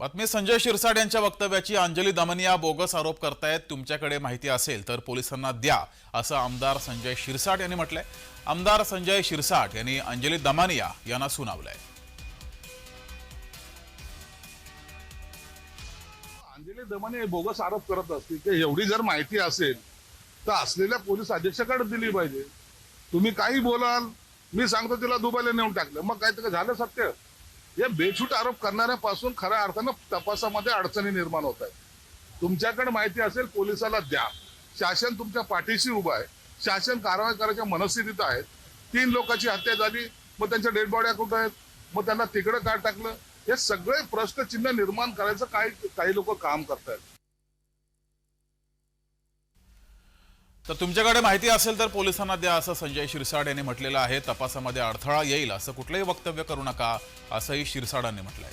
बातमी संजय शिरसाट यांच्या वक्तव्याची अंजली दमनिया बोगस आरोप करतायत. तुमच्याकडे माहिती असेल तर पोलिसांना द्या असं आमदार संजय शिरसाट यांनी म्हटलंय. आमदार संजय शिरसाट यांनी अंजली दमानिया यांना सुनावलंय. अंजली दमानिया बोगस आरोप करत असतील ते एवढी जर माहिती असेल तर असलेल्या पोलीस अधीक्षकाकडे दिली पाहिजे. तुम्ही काही बोलाल मी सांगतो तिला दुबईला नेऊन टाकलं. मग काय तर झालं सत्य? या बेछूट आरोप करणाऱ्यापासून खऱ्या अर्थानं तपासामध्ये अडचणी निर्माण होत आहेत. तुमच्याकडे माहिती असेल पोलिसाला द्या. शासन तुमच्या पाठीशी उभं आहे. शासन कारवाई करायच्या मनस्थितीत आहे तीन लोकांची हत्या झाली मग त्यांच्या डेड बॉड्या कुठं आहेत? मग त्यांना तिकडं काय टाकलं? हे सगळे प्रश्नचिन्ह निर्माण करायचं काही काही लोक काम करतायत. तर तुमच्याकडे माहिती असेल तर पोलिसांना द्या असं संजय शिरसाड यांनी म्हटलेलं आहे. तपासामध्ये अडथळा येईल असं कुठलंही वक्तव्य करू नका असंही शिरसाडांनी म्हटलंय.